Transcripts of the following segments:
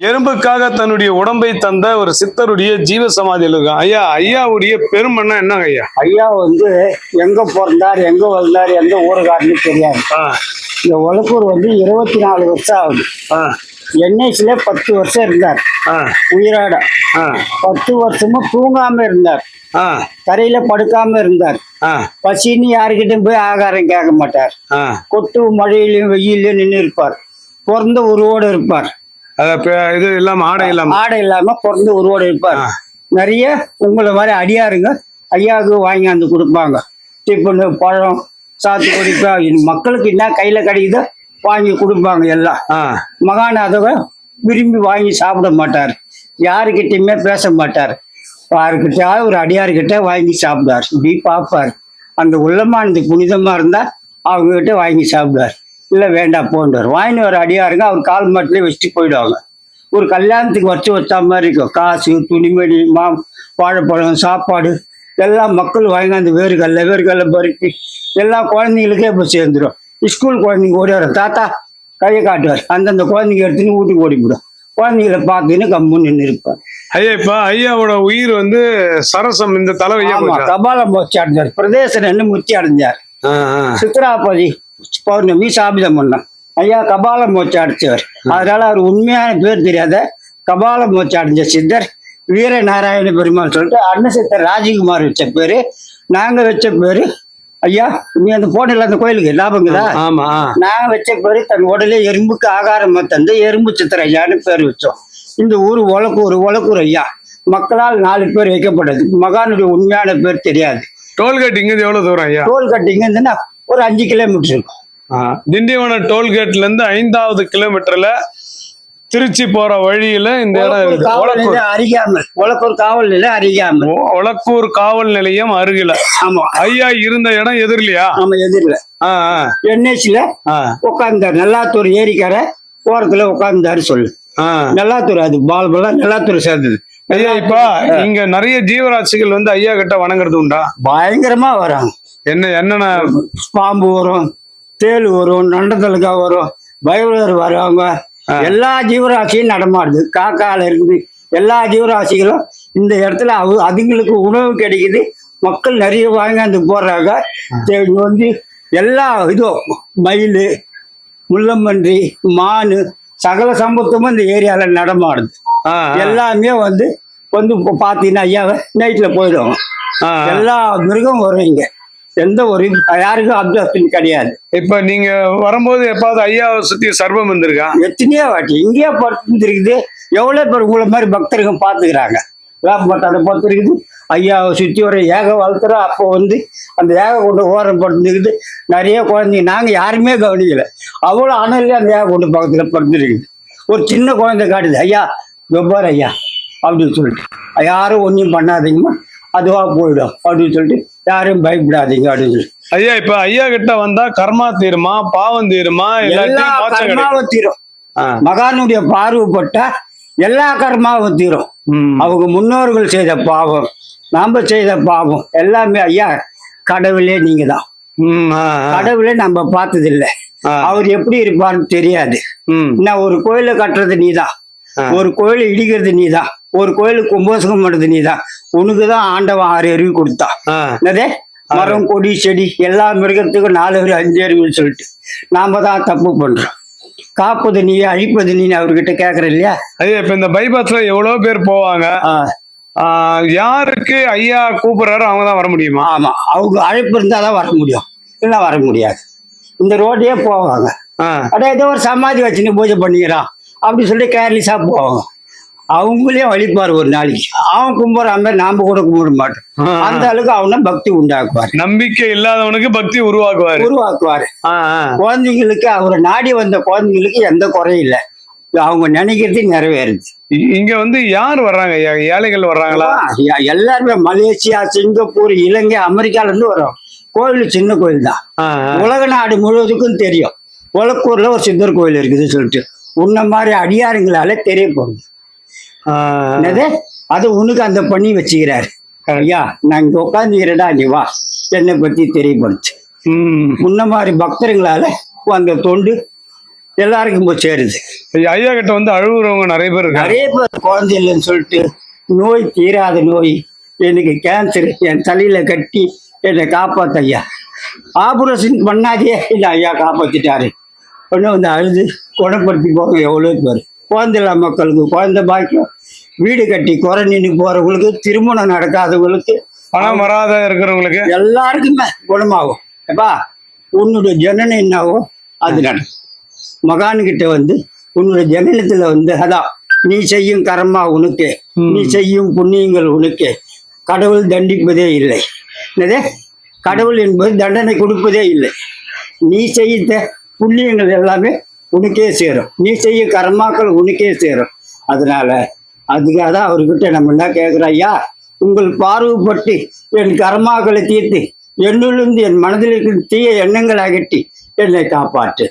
எறும்புக்காக தன்னுடைய உடம்பை தந்த ஒரு சித்தருடைய ஜீவ சமாதியில் இருக்கான். ஐயா ஐயாவுடைய பெருமன்னா என்னங்க ஐயா? ஐயா வந்து எங்க பிறந்தார் எங்க வளர்ந்தார் எந்த ஊருக்காருன்னு தெரியாது. இந்த உலக்கூர் வந்து இருபத்தி நாலு வருஷம் ஆகுது. என்ஐசில பத்து வருஷம் இருந்தார். உயிரோட. பத்து வருஷமும் தூங்காம இருந்தார். ஆ. தரையில படுக்காம இருந்தார். பசின்னு யாருக்கிட்டையும் போய் ஆகாரம் கேட்க மாட்டார். ஆ. கொட்டு மழையிலையும் வெயிலையும் நின்று இருப்பார். பிறந்த உருவோடு இருப்பார். இது இல்லாம ஆடை இல்லாம. ஆடை இல்லாம பிறந்த உருவோடு இருப்பார். நிறைய உங்களை மாதிரி அடியாருங்க ஐயாவுக்கு வாங்கியாந்து கொடுப்பாங்க. டிஃபனு பழம் சாத்துக்குடி மக்களுக்கு என்ன கையில கிடைக்குதோ வாங்கி கொடுப்பாங்க எல்லாம். ஆ. மகாநாதக விரும்பி வாங்கி சாப்பிட மாட்டார். யாருக்கிட்டையுமே பேச மாட்டார். யாருக்கிட்டையாவது ஒரு அடியார்கிட்ட வாங்கி சாப்பிடுவார். இப்படி பார்ப்பார். அந்த உள்ளமானது புனிதமா இருந்தா அவங்க கிட்ட வாங்கி சாப்பிடுவார். இல்லை வேண்டாம் போன்றார் வாங்கிட்டு வர அடியாருங்க அவர் கால் மாட்டிலே வச்சுட்டு போயிடுவாங்க. ஒரு கல்யாணத்துக்கு வச்சு வச்சா மாதிரி இருக்கும். காசு துணிமணி மா வாழைப்பழம் சாப்பாடு எல்லாம் மக்கள் வாங்கினாந்து வேர்கல்ல வேர்கல்ல பருப்பி எல்லா குழந்தைங்களுக்கே இப்போ சேர்ந்துடும் ஸ்கூல் குழந்தைங்க ஓடி வரும் தாத்தா கையை காட்டுவார். அந்தந்த குழந்தைங்க எடுத்துன்னு வீட்டுக்கு ஓடிவிடும் குழந்தைங்கள பார்த்துன்னு கம்முன்னு நின்று இருப்பார். ஐயா இப்ப ஐயாவோட உயிர் வந்து சரசம் இந்த தலைவையா ஆமா கபால மோச்சி அடைஞ்சார். பிரதேசம் என்ன முத்தி அடைஞ்சார். சித்ராபதி பௌர்ணமி சாபிதம் பண்ணான் ஐயா கபால மோச்சி அடைச்சவர். அதனால அவர் உண்மையான பேர் தெரியாத கபால மோச்சி அடைஞ்ச சித்தர் வீர நாராயண பெருமாள் சொல்லிட்டு அண்ணன் சித்தர் ராஜகுமார் வச்ச பேரு நாங்க வச்ச பேரு ஐயா நீ அந்த போனல அந்த கோயிலுக்கு ஞாபகங்களா ஆமா நான் வச்ச பேரு தன் உடலே எறும்புக்கு ஆகாரமா தந்து எறும்பு சித்திர ஐயான்னு பேர் வச்சோம். இந்த ஊர் ஒலக்கூர் ஒலக்கூர் ஐயா. மக்களால் நாலு பேர் வைக்கப்பட்டது. மகானுடைய உண்மையான பேர் தெரியாது. டோல்கேட் இங்க எவ்வளவு தூரம் ஐயா? டோல் கட்டிங்க இருந்துன்னா ஒரு அஞ்சு கிலோமீட்டர் இருக்கும். திண்டிவனம் டோல்கேட்ல இருந்து ஐந்தாவது கிலோமீட்டர்ல திருச்சி போற வழியில இந்த இடம் இருக்கு. காவல் ஒலக்கூர் காவல் நிலையம் அறியாமல் ஒ- ஒலக்கூர் காவல் நிலையம் அருகில. ஆமா. ஐயா இருந்த இடம் எதிரிலையா? ஆமா எதிரில். ஆ உட்கார்ந்தார் நல்லாத்தூர் ஏரிக்கரை ஓரத்துல உட்கார்ந்தாரு சொல்லு. நல்லாத்தூர் அது பால் பலம் நல்லாத்தூர் சேர்ந்தது. ஐயா இப்ப இங்க நிறைய ஜீவராசிகள் வந்து ஐயா கிட்ட வணங்குறது உண்டா? பயங்கரமா வராங்க. என்ன என்னென்ன பாம்பு வரும் தேள் வரும் நண்டத்தலுக்கா வரும் பைரவர் வருவாங்க எல்லா ஜீவராசியும் நடமாடுது. காக்கால இருக்குது எல்லா ஜீவராசிகளும் இந்த இடத்துல அவ அதுங்களுக்கு உணவு கிடைக்குது. மக்கள் நிறைய வாங்கியாந்து போடுறாங்க. இங்க வந்து எல்லா இதுவும் மயில் முள்ளம்பன்றி மானு சகல சம்பத்தும் இந்த ஏரியால நடமாடுது. எல்லாமே வந்து வந்து இப்போ பார்த்தீங்கன்னா ஐயாவை நைட்டில் போயிடும். எல்லா மிருகம் வரும் இங்க. எந்த ஒரு யாருக்கும் அப்சர்ஷன் கிடையாது. இப்ப நீங்க வரும்போது எப்பாவது ஐயாவை சுத்தி சர்வம் வந்திருக்கா? எத்தனையோ வாட்டி. இங்கேயே படுத்துருக்குது. எவ்வளோ பேர் உங்களை மாதிரி பக்தருங்க பார்த்துக்கிறாங்க. வேப்பமட்டான படுத்துருக்குது ஐயாவை சுற்றி வர ஏக வளர்த்துறோம் அப்போ வந்து அந்த ஏக கொண்டு ஓரம் படுத்துருக்குது நிறைய குழந்தைங்க. நாங்கள் யாருமே கவனிக்கல. அவ்வளோ அனல்லே அந்த ஏக கொண்டு பக்கத்தில் படுத்துருக்குது. ஒரு சின்ன குழந்தை காட்டுது. ஐயா வெவ்வாறு ஐயா. அப்படின்னு சொல்லிட்டு. யாரும் ஒன்றும் பண்ணாதீங்கம்மா. அதுவா போயிடும் அப்படின்னு சொல்லிட்டு யாரும் பயப்படாதீங்க அப்படின்னு சொல்லி ஐயா இப்ப ஐயா கிட்ட வந்தா கர்மா தீருமா பாவம் தீருமா எல்லா கர்மாவும் தீரும். மகானுடைய பார்வைப்பட்டா எல்லா கர்மாவும் தீரும். அவங்க முன்னோர்கள் செய்த பாவம் நாம செய்த பாவம் எல்லாமே ஐயா கடவுளே நீங்க தான். கடவுளே நம்ம பார்த்ததில்ல ஆ. அவர் எப்படி இருப்பார்னு தெரியாது. நான் ஒரு கோயிலை கட்டுறது நீதான். ஒரு கோயிலை இடிக்கிறது நீதான் ஒரு கோயிலுக்கு கும்பாசகம் பண்றது நீதான் உனக்கு தான் ஆண்டவன் ஆறு அறிவு கொடுத்தான் ஆ. என்னதே? மரம் கொடி செடி எல்லா மிருகத்துக்கும் நாலு அறிவு அஞ்சு அறிவுன்னு சொல்லிட்டு. நாம தான் தப்பு பண்றோம். காப்பது நீ அழிப்பது நீ அவர்கிட்ட கேக்குற இல்லையா? ஐயா இப்ப இந்த பைபாஸ்ல எவ்வளவு பேர் போவாங்க? யாருக்கு ஐயா கூப்பிடுறாரோ அவங்க தான் வர முடியுமா? ஆமா. அவங்க அழைப்பு இருந்தா தான் வர முடியும். இல்லைன்னா வர முடியாது. இந்த ரோட்லயே போவாங்க. அட ஏதோ ஒரு சமாதி வச்சுன்னு பூஜை பண்ணிக்கிறான். அப்படி சொல்லிட்டு கேர்லிஸா போவாங்க. அவங்களே வழிப்பார் ஒரு நாளைக்கு. அவன் கும்பிட்ற மாதிரி நாம கூட கும்பிட மாட்டோம். அந்த அளவுக்கு அவனை பக்தி உண்டாக்குவார். நம்பிக்கை இல்லாதவனுக்கு பக்தி உருவாக்குவாரு. உருவாக்குவாரு. குழந்தைங்களுக்கு அவரை நாடி வந்த குழந்தைங்களுக்கு எந்த குறையும் இல்லை. அவங்க நினைக்கிறது நிறைவேறுது. இங்க வந்து யார் வர்றாங்க? ஏழைகள் வர்றாங்களா? எல்லாருமே மலேசியா சிங்கப்பூர் இலங்கை அமெரிக்கால இருந்து வரும் கோயில் சின்ன கோயில் தான். உலக நாடு முழுவதுக்கும் தெரியும். உலக்கூர்ல ஒரு சித்தர் கோயில் இருக்குதுன்னு சொல்லிட்டு. உன்ன மாதிரி அடியாருங்களால தெரியப்படுது ஆ, என்னது? அது உனக்கு அந்த பண்ணி வச்சுக்கிறாரு. ஐயா நான் இங்க உட்காந்துக்கிறடா நீ வா. என்னை பத்தி தெரியப்படுச்சு. முன்ன மாதிரி பக்தர்களால அந்த தொண்டு எல்லாருக்கும் போய் சேருது. ஐயா கிட்ட வந்து அழுகுறவங்க நிறைய பேர் நிறைய பேர் குழந்தை இல்லைன்னு சொல்லிட்டு நோய் தீராத நோய் எனக்கு கேன்சர் என் தலையில கட்டி என்னை காப்பாத்த ஐயா. ஆபரேஷன் பண்ணாதே இல்லை ஐயா காப்பாத்திட்டாரு. ஒன்று வந்து அழுது குணப்படுத்தி போங்க எவ்வளோ பேர். குழந்தை இல்லா மக்களுக்கு குழந்தை பாக்கியம். வீடு கட்டி குறை நின்று போறவங்களுக்கு திருமணம் நடக்காதவங்களுக்கு பணம் வராத இருக்கிறவங்களுக்கு. எல்லாருக்குமே குணமாகும். எப்பா உன்னுடைய ஜனனம் என்னவோ அது நடக்கும். மகான்கிட்ட வந்து உன்னுடைய ஜனனத்துல வந்து அதான் நீ செய்யும் கர்மா உனக்கு. நீ செய்யும் புண்ணியங்கள் உனக்கு. கடவுள் தண்டிப்பதே இல்லை. என்னது? கடவுள் என்பது தண்டனை கொடுப்பதே இல்லை. நீ செய்த புண்ணியங்கள் எல்லாமே உனக்கே சேரும். நீ செய்ய கர்மாக்கள் உனக்கே சேரும். அதனால அதுக்காக தான் அவர்கிட்ட நம்ம என்ன கேட்குறோம் ஐயா உங்கள் பார்வைப்பட்டு என் கர்மாக்களை தீர்த்து என்னிலிருந்து என் மனதில் இருக்கிற தீய எண்ணங்கள் அகற்றி என்னை காப்பாற்று.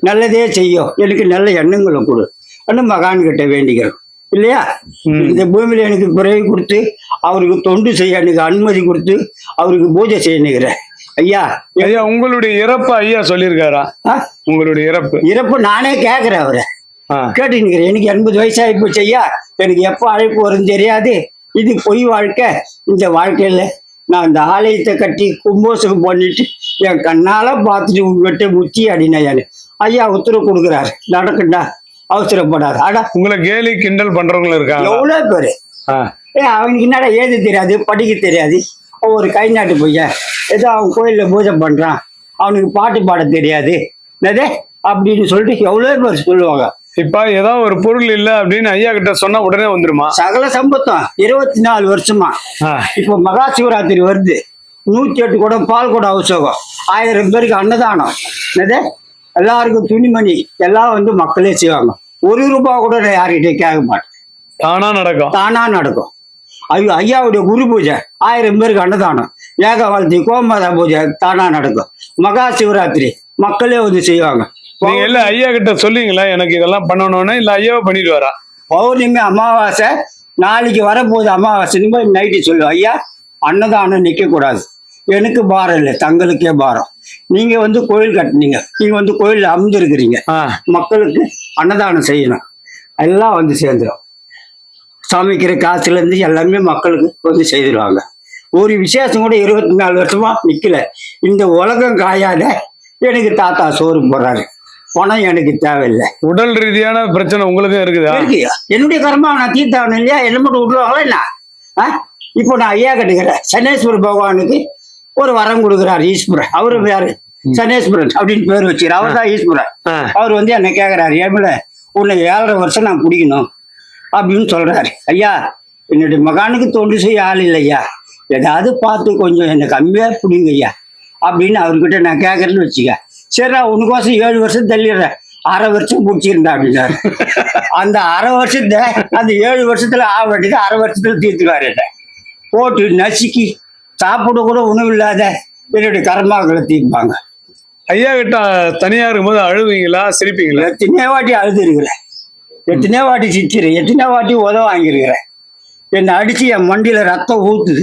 நல்லதே செய்யும் எனக்கு நல்ல எண்ணங்களை கொடு. அப்படின்னு மகான் கிட்ட வேண்டிக்கிறோம். இல்லையா. இந்த பூமியில எனக்கு பிறகு கொடுத்து அவருக்கு தொண்டு செய்ய எனக்கு அனுமதி கொடுத்து அவருக்கு பூஜை செய்யணுங்கிறேன் ஐயா ஐயா உங்களுடைய இறப்பு ஐயா சொல்லியிருக்காரா? உங்களுடைய இறப்பு. இறப்பு நானே கேட்குறேன் அவரை. கேட்டுக்கிறேன் எனக்கு எண்பது வயசாகி போச்சு ஐயா. எனக்கு எப்போ அழைப்பு வரும்னு தெரியாது. இது பொய் வாழ்க்கை. இந்த வாழ்க்கையில நான் இந்த ஆலயத்தை கட்டி கும்போசகம் பண்ணிட்டு என் கண்ணால பார்த்துட்டு உங்ககிட்ட முச்சி அடினேன் ஐயா உத்தரவு கொடுக்குறாரு. நடக்கண்டா அவசரப்படாது. அடா. உங்களை கேலி கிண்டல் பண்றவங்களும் இருக்காங்க எவ்வளோ பேர். ஏ அவனுக்கு என்னடா ஏது தெரியாது படிக்க தெரியாது. ஒரு கை நாட்டு பையன் ஏதோ அவன் கோயிலில் பூஜை பண்ணுறான் அவனுக்கு பாட்டு பாட தெரியாது. என்னது? அப்படின்னு சொல்லிட்டு எவ்வளோ பேர் சொல்லுவாங்க. இப்ப ஏதாவது ஒரு பொருள் இல்ல அப்படின்னு ஐயா கிட்ட சொன்னா உடனே வந்துருமா? சகல சம்பத்தம். இருபத்தி நாலு வருஷமா. இப்போ மகா சிவராத்திரி வருது. நூற்றி எட்டு குடம் பால் குடம் அவசரம் ஆயிரம் பேருக்கு அன்னதானம். என்னது? எல்லாருக்கும் துணிமணி. எல்லாம் வந்து மக்களே செய்வாங்க. ஒரு ரூபாய் கூட யார்கிட்டயும் கேட்க மாட்டேன். தானா நடக்கும். தானா நடக்கும். ஐயோ ஐயாவுடைய குரு பூஜை. ஆயிரம் பேருக்கு அன்னதானம். ஏகவாழ்த்தி கோமாதா பூஜை தானா நடக்கும். மகா சிவராத்திரி. மக்களே வந்து செய்வாங்க. நீங்க இல்ல ஐயா கிட்ட சொல்லுங்களா எனக்கு இதெல்லாம் பண்ணணும்னு இல்ல ஐயாவை பண்ணிட்டு வரா பௌர்ணமி அமாவாசை நாளைக்கு வரப்போகுது அமாவாசைன்னு போய் நைட்டு சொல்லுவோம் ஐயா அன்னதானம் நிற்கக்கூடாது எனக்கு பாரம் இல்லை தங்களுக்கே பாரம். நீங்க வந்து கோயில் கட்டுனீங்க. நீங்க வந்து கோயிலில் அமர்ந்துருக்கிறீங்க. மக்களுக்கு அன்னதானம் செய்யணும். எல்லாம் வந்து சேர்ந்துடும் சமைக்கிற காசுலேருந்து எல்லாமே மக்களுக்கு வந்து செய்திருவாங்க. ஒரு விசேஷம் கூட இருபத்தி நாலு வருஷமா நிக்கல. இந்த உலகம் காயாத எனக்கு தாத்தா சோறு போடுறாரு. பணம் எனக்கு தேவையில்லை. உடல் ரீதியான பிரச்சனை உங்களுக்கும் இருக்குதா? இருக்கு என்னுடைய கர்மா நான் தீர்த்தாகணும் இல்லையா? என்ன மட்டும் விட்டுருவாங்களா என்ன? ஆ? இப்போ நான் ஐயா கட்டுக்கிறேன். சனேஸ்வர பகவானுக்கு ஒரு வரம் கொடுக்குறாரு ஈஸ்வரன். அவரு யாரு சனேஸ்வரன் அப்படின்னு பேர் வச்சுக்கிறார். அவர் தான் ஈஸ்வரன். அவர் வந்து என்ன கேட்குறாரு ஏமில உன்னை ஏழரை வருஷம் நான் பிடிக்கணும் அப்படின்னு சொல்றாரு. ஐயா என்னுடைய மகானுக்கு தொண்டு செய்ய ஆள் இல்லையா? ஏதாவது பார்த்து கொஞ்சம் என்னை கம்மியா பிடிங்க ஐயா அப்படின்னு அவர்கிட்ட நான் கேட்கறேன்னு வச்சுக்க. சரிடா உனக்கோசம் ஏழு வருஷம் தள்ளிடுறேன். அரை வருஷம் பிடிச்சிருந்தா அப்படின்னாரு அந்த அரை வருஷத்தை அந்த ஏழு வருஷத்துல ஆக வேண்டியது அரை வருஷத்துல தீர்த்துக்காரு போட்டு நசுக்கி சாப்பிட கூட உணவு இல்லாத என்னுடைய கர்மாக்களை தீர்ப்பாங்க. ஐயா கிட்ட தனியா இருக்கும்போது அழுவீங்களா சிரிப்பீங்களா? எத்தனையோ வாட்டி அழுது இருக்கிறேன். எத்தனையோ வாட்டி சிரிச்சிருக்கேன். எத்தனையோ வாட்டி உதவ வாங்கியிருக்கிறேன். என்னை அடித்து என் மண்டியில் ரத்தம் ஊத்துது.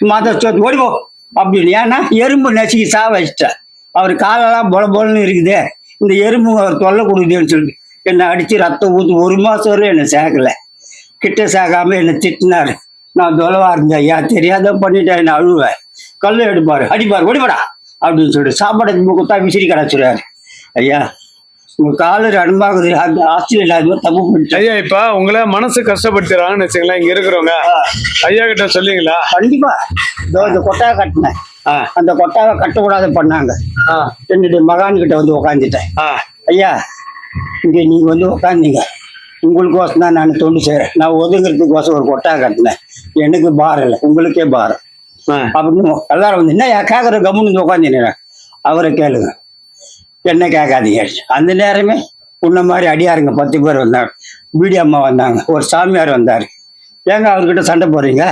மத சொத்து ஓடிப்போ. அப்படின்னு. ஏன்னா எறும்பு நசுக்கி சா வச்சிட்டேன் அவர் காலெல்லாம் பொல பொலன்னு இருக்குதே. இந்த எறும்பு அவர் தொல்லை கொடுக்குதுன்னு சொல்லிட்டு என்னை அடித்து ரத்தம் ஊற்று ஒரு மாதம் வரை என்னை சேர்க்கல கிட்ட சேர்க்காம என்னை திட்டினார். நான் தொலைவா இருந்தேன். ஐயா தெரியாத பண்ணிட்டேன். என்னை அழுவேன் கல் எடுப்பார். அடிப்பார். ஓடிப்படா. அப்படின்னு சொல்லிட்டு சாப்பாடு கொடுத்தா விசிறி கிடச்சிடுவார் ஐயா உங்க காலர் அனுப்பாகுது அந்த ஆஸ்திரேலியா இல்லாத தப்பு பண்ணிட்டேன். ஐயா இப்ப உங்களை மனசு கஷ்டப்படுத்துறாங்கன்னு வச்சுங்களேன் இங்க இருக்கிறவங்க. ஐயா கிட்ட சொல்லுங்களா கண்டிப்பா. இதோ இந்த கொட்டாவை கட்டினேன். அந்த கொட்டாவை கட்டக்கூடாது பண்ணாங்க. ஆ. என்னுடைய மகான் கிட்ட வந்து உக்காந்துட்டேன். ஆ. ஐயா இங்க நீங்க வந்து உக்காந்தீங்க. உங்களுக்கோசம் தான் நான் தொண்டு செய்கிறேன் நான் ஒதுங்கிறதுக்கோசம் ஒரு கொட்டாவை கட்டினேன். எனக்கு பாரம் இல்லை. உங்களுக்கே பாரம். அப்படின்னு எல்லாரும் வந்து என்ன கேட்குற கம்முன்னு உட்காந்துனேன் அவரை கேளுங்க. என்ன கேட்காதீங்க. அந்த நேரமே உன்ன மாதிரி அடியாருங்க பத்து பேர் வந்தாங்க. பீடி அம்மா வந்தாங்க. ஒரு சாமியார் வந்தார். ஏங்க அவர்கிட்ட சண்டை போடுறீங்க?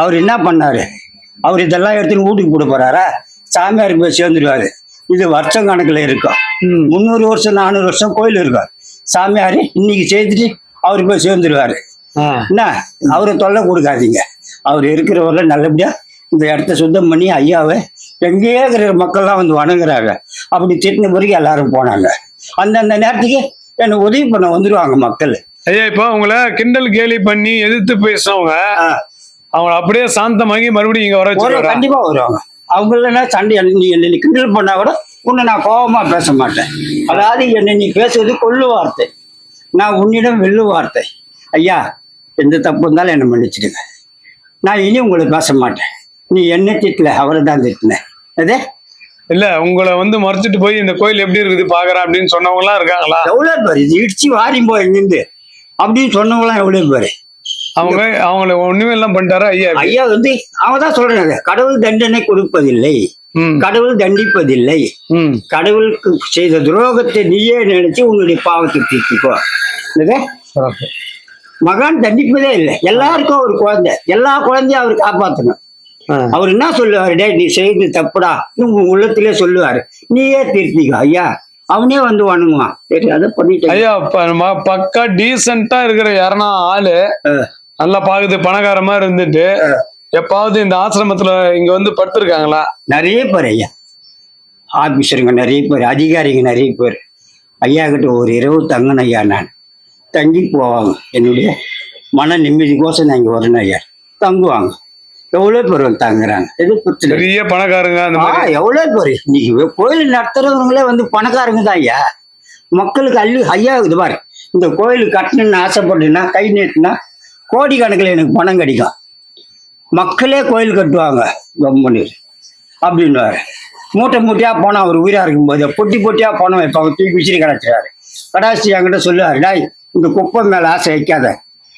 அவர் என்ன பண்ணாரு? அவர் இதெல்லாம் எடுத்துன்னு வீட்டுக்கு போட போறாரா? சாமியார் போய் சேர்ந்துருவாரு. இது வருஷம் கணக்கில் இருக்கும். முந்நூறு வருஷம் நானூறு வருஷம் கோயில் இருக்கும். சாமியார் இன்னைக்கு செய்துட்டு அவர் போய் சேர்ந்துருவாரு. என்ன? அவரை தொல்லை கொடுக்காதீங்க. அவர் இருக்கிறவரை நல்லபடியா இந்த இடத்த சுத்தம் பண்ணி ஐயாவை எங்கேயே இருக்கிற மக்கள்லாம் வந்து வணங்குறாங்க. அப்படி திட்டின பிறகு எல்லாரும் போனாங்க. அந்தந்த நேரத்துக்கு எனக்கு உதவி பண்ண வந்துடுவாங்க மக்கள். ஐயா இப்போ உங்களை கிண்டல் கேலி பண்ணி எதிர்த்து பேசுறவங்க ஆ. அவங்கள அப்படியே சாந்தமாகி மறுபடியும் இங்க வர ஒரு வச்சுருவாரா கண்டிப்பா வருவாங்க. அவங்கள சண்டை என்ன- நீ என்ன கிண்டல் பண்ணா கூட உன்னை நான் கோபமா பேச மாட்டேன். அதாவது என்னை நீ பேசுவது கொள்ளு வார்த்தை. நான் உன்னிடம் வெள்ளு வார்த்தை. ஐயா எந்த தப்பு இருந்தாலும் என்னை மன்னிச்சிடுங்க. நான் இனி உங்களை பேச மாட்டேன். நீ என்ன திட்டல அவரை தான் திட்டின. அதே? இல்ல உங்களை வந்து மறைச்சிட்டு போய் இந்த கோயில் எப்படி இருக்குது பாக்குறேன் அப்படின்னு சொன்னவங்க எல்லாம் இருக்காங்களா? எவ்வளோ பேர் இது இடிச்சு வாரி போய் இங்கிருந்து அப்படின்னு சொன்னவங்களாம் எவ்வளோ பேர் அவங்க அவங்கள ஒண்ணுமே எல்லாம் பண்ணிட்டாரா ஐயா? ஐயா வந்து அவன் தான் சொல்றாங்க கடவுள் தண்டனை கொடுப்பதில்லை. கடவுள் தண்டிப்பதில்லை. ம். கடவுளுக்கு செய்த துரோகத்தை நீயே நினைச்சு உன்னுடைய பாவத்தை தீர்த்துக்கோ. மகான் தண்டிப்பதே இல்லை. எல்லாருக்கும் ஒரு குழந்தை. எல்லா குழந்தையும் அவர் காப்பாற்றணும். அவர் என்ன சொல்லுவாரு? டேய் நீ செய்து தப்புடா. உங்க உள்ளத்திலே சொல்லுவாரு. நீயே திருத்திக்கோ ஐயா. அவனே வந்து வணங்குவான். சரி அதை பண்ணிட்டு ஐயா பக்கா டீசெண்டா இருக்கிற யாருன்னா ஆளு நல்லா பாக்குது பணக்கார மாதிரி இருந்துட்டு எப்பாவது இந்த ஆசிரமத்துல இங்க வந்து படுத்திருக்காங்களா? நிறைய பேர் ஐயா. ஆபீசருங்க நிறைய பேர் அதிகாரிங்க நிறைய பேர். ஐயா கிட்ட ஒரு இரவு தங்கணும் ஐயா நான். தங்கி போவாங்க. என்னுடைய மன நிம்மதிக்கோசம் நான் இங்கே வரணும் ஐயா. தங்குவாங்க. எவ்வளோ பேர் வந்து தங்குறாங்க? எது பிரச்சனை இல்லை. பெரிய பணக்காரங்க அந்த ஆ மாதிரி எவ்வளோ பேர் இன்னைக்கு கோயில் நடத்துறவங்களே வந்து பணக்காரங்க தான் ஐயா. மக்களுக்கு அள்ளி ஐயா இது பாரு. இந்த கோயில் கட்டணும்னு ஆசைப்பட்டுனா கை நீட்டுனா கோடி கணக்கில் எனக்கு பணம் கிடைக்கும். மக்களே கோயில் கட்டுவாங்க கம்பெனியில். அப்படின்னுவாரு. மூட்டை மூட்டையா போனா அவர் உயிரா இருக்கும்போது பொட்டி பொட்டியா போனோம் இப்போ அவர் தூக்கி விசிறி கிடச்சிறாரு கடாசி என்கிட்ட சொல்லுவாரு டாய் இந்த குப்பை மேல ஆசை வைக்காத.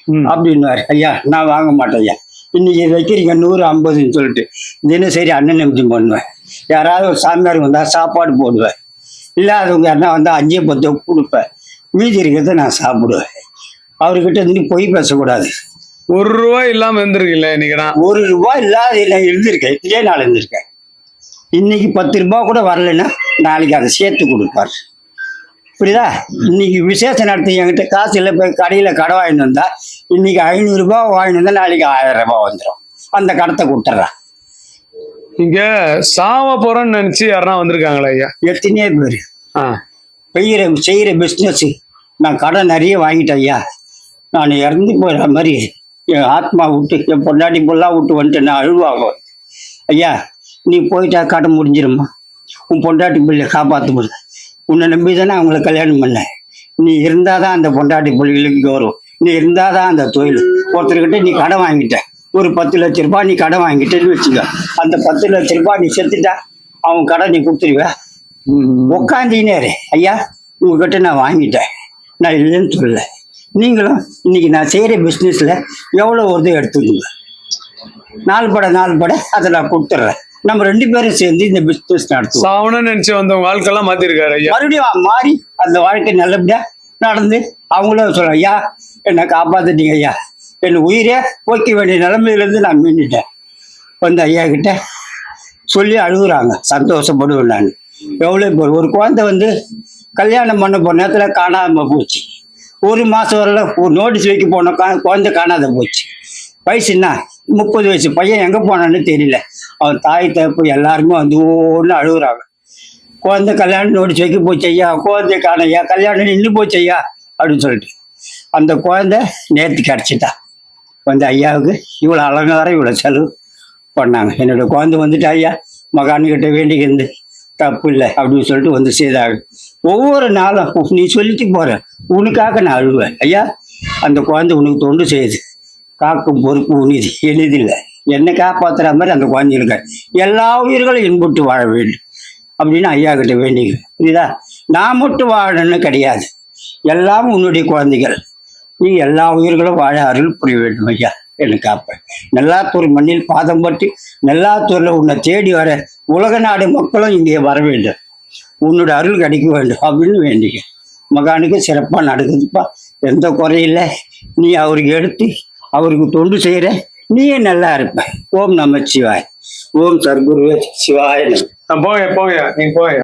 ம். அப்படின்னுவாரு ஐயா நான் வாங்க மாட்டேன் ஐயா. இன்னைக்கு வைக்கிறீங்க நூறு ஐம்பதுன்னு சொல்லிட்டு. தினசரி அண்ணன் நிமிஷி பண்ணுவேன். யாராவது ஒரு சாமியார் வந்தா சாப்பாடு போடுவேன். இல்லாதவங்க யாருன்னா வந்தா அஞ்சே பத்து கொடுப்பேன். மீதி இருக்கிறத நான் சாப்பிடுவேன். அவர்கிட்ட இருந்து பொய் பேசக்கூடாது. ஒரு ரூபாய் இல்லாம இருந்திருக்குல்ல இன்னைக்கு நான்? ஒரு ரூபாய் இல்லாத நான் இருந்திருக்கேன்? இதே நாள் இருந்திருக்கேன். இன்னைக்கு பத்து ரூபாய் கூட வரலைன்னா நாளைக்கு அதை சேர்த்து கொடுப்பார். புரியுதா? இன்னைக்கு விசேஷம் நடத்தி என்கிட்ட காசு இல்லை போய் கடையில் கடை வாங்கிட்டு வந்தா இன்னைக்கு ஐநூறுரூபா வாங்கிட்டு வந்தா நாளைக்கு ஆயிரம் ரூபாய் வந்துடும் அந்த கடத்தை கொடுத்துட்றான் இங்க சாவ போறோம்னு நினைச்சு யாருன்னா வந்திருக்காங்களா ஐயா? எத்தனையோ பேர். ஆ. பெய்கிற செய்கிற பிஸ்னஸ் நான் கடன் நிறைய வாங்கிட்டேன் ஐயா. நான் இறந்து போயிடுற மாதிரி என் ஆத்மா விட்டு என் பொண்டாட்டி பொல்லாம் விட்டு வந்துட்டு நான் அழுவாங்க. ஐயா நீ போயிட்டா கடன் முடிஞ்சிருமா? உன் பொண்டாட்டி பிள்ளை காப்பாற்ற முடியல உன்னை நம்பி தானே அவங்களை கல்யாணம் பண்ணேன் நீ இருந்தால் தான் அந்த பொண்டாட்டி பிள்ளைகளுக்கு கௌரவம். நீ இருந்தால் தான் அந்த தொழில். ஒருத்தர்கிட்ட நீ கடன் வாங்கிட்ட. ஒரு பத்து லட்ச ரூபாய் நீ கடன் வாங்கிட்டேன்னு வச்சுக்க. அந்த பத்து லட்ச ரூபாய் நீ செத்துட்டா அவன் கடன் நீ கொடுத்துருவ? உட்காந்தீனே ஐயா உங்ககிட்ட நான் வாங்கிட்டேன். நான் இல்லைன்னு சொல்லல. நீங்களும் இன்னைக்கு நான் செய்கிற பிஸ்னஸில் எவ்வளோ வருது எடுத்துக்கோங்க. நாலு பட நாலு பட அதை நான் கொடுத்துட்றேன். நம்ம ரெண்டு பேரும் சேர்ந்து இந்த பிஸ்னஸ் நடத்துவோம். சாவணும்னு நினைச்சு வந்தவங்க வாழ்க்கையெல்லாம் மாத்திருக்காரு ஐயா. மறுபடியும் மாறி அந்த வாழ்க்கை நல்லபடியா நடந்து அவங்களும் சொல்ல ஐயா என்னை காப்பாத்திட்டீங்க ஐயா. என் உயிரே போய்க்க வேண்டிய நிலைமையிலேருந்து நான் மீண்டுட்டேன். வந்து ஐயா கிட்ட சொல்லி அழுகுறாங்க சந்தோஷப்படுவேன் நான். எவ்வளோ பேர் ஒரு குழந்தை வந்து கல்யாணம் பண்ண போன நேரத்தில் காணாம போச்சு. ஒரு மாதம் வரல ஒரு நோட்டீஸ் வைக்க போன கா- குழந்தை காணாத போச்சு. வயசு என்ன? முப்பது வயசு. பையன் எங்கே போனான்னு தெரியல. அவன் தாய் தப்பு எல்லாருமே வந்து ஒன்று அழுகுறாங்க. குழந்தை கல்யாணம் நோட்டீஸ் வைக்க போச்சு ஐயா குழந்தை காணையா கல்யாணம் நின்று போச்சு ஐயா அப்படின்னு சொல்லிட்டு. அந்த குழந்தை நேற்று கிடச்சிட்டா. வந்து ஐயாவுக்கு இவ்வளோ அலங்காரம் இவ்வளோ செலவு பண்ணாங்க. என்னோட குழந்தை வந்துட்டு ஐயா மகான்கிட்ட வேண்டிக்கிருந்து தப்பு இல்லை அப்படின்னு சொல்லிட்டு வந்து செய்தாங்க. ஒவ்வொரு நாளும் நீ சொல்லிட்டு போற உனக்காக நான் அழுவேன். ஐயா அந்த குழந்தை உனக்கு தொண்டு செய்யுது. காக்கும் பொறுப்பு உனிது எளிதில்லை என்னை காப்பாற்றுற மாதிரி அந்த குழந்தைகளுக்கு எல்லா உயிர்களும் இன்புட்டு வாழ வேண்டும். அப்படின்னு ஐயா கிட்ட வேண்டிங்க புரியுதா? நான் மட்டும் வாழணும்னு கிடையாது. எல்லாம் உன்னுடைய குழந்தைகள். நீ எல்லா உயிர்களும் வாழ அருள் புரிய வேண்டும் ஐயா. என்னை காப்பேன் நல்லாத்தூர் மண்ணில் பாதம் பட்டு நல்லாத்தூரில் உன்னை தேடி வர உலக நாடு மக்களும் இங்கே வர வேண்டும். உன்னோட அருள் கிடைக்க வேண்டும் அப்படின்னு வேண்டிக்க மகானுக்கு சிறப்பாக நடக்குதுப்பா. எந்த குறையில்லை நீ அவருக்கு எடுத்து அவருக்கு தொண்டு செய்கிற நீயே நல்லா இருப்ப. ஓம் நமச்சிவாய். சிவாய் ஓம் சர்க்குருவே சிவாய போய போய நீ போய